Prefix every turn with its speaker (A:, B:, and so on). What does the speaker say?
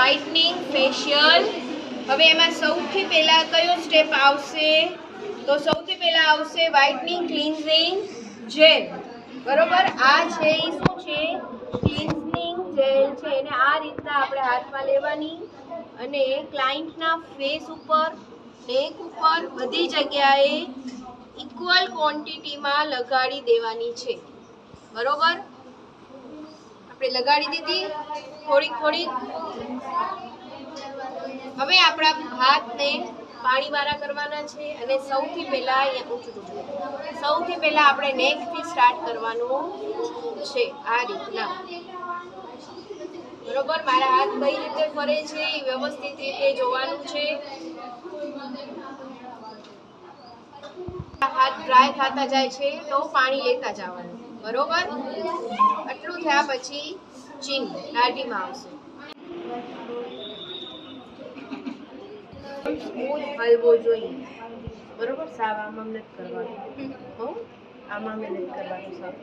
A: Whitening facial હવે એમાં સૌથી પહેલાં કયો સ્ટેપ આવશે? તો સૌથી પહેલાં આવશે વ્હાઇટનિંગ ક્લિન્ઝિંગ જેલ બરોબર? આ છે એ શું છે? ક્લિન્ઝિંગ જેલ છે. એને આ રીતના આપણે હાથમાં લેવાની અને ક્લાયન્ટના ફેસ ઉપર નેક ઉપર બધી જગ્યાએ ઇક્વલ ક્વોન્ટિટીમાં લગાડી દેવાની છે. બરોબર? આપણે લગાડી દીધી. થોડીક થોડીક. હવે આપણા હાથને પાણીવાળા કરવાના છે અને સૌથી પહેલાં અહીંયા ઊંચું સૌથી પહેલાં આપણે નેકથી સ્ટાર્ટ કરવાનું છે આ રીતના. બરોબર? મારા હાથ કઈ રીતે ફરે છે, એ વ્યવસ્થિત રીતે જોવાનું છે. હાથ ડ્રાય થતા જાય છે તો પાણી લેતા જવાનું. બરોબર? આટલું થયા પછી ચીન દાઢીમાં આવશે. હલવો જોઈએ. બરોબર? સાવ આમ આમ નથી કરવાનું. હો? આમ આમ નથી કરવાનું સાવ.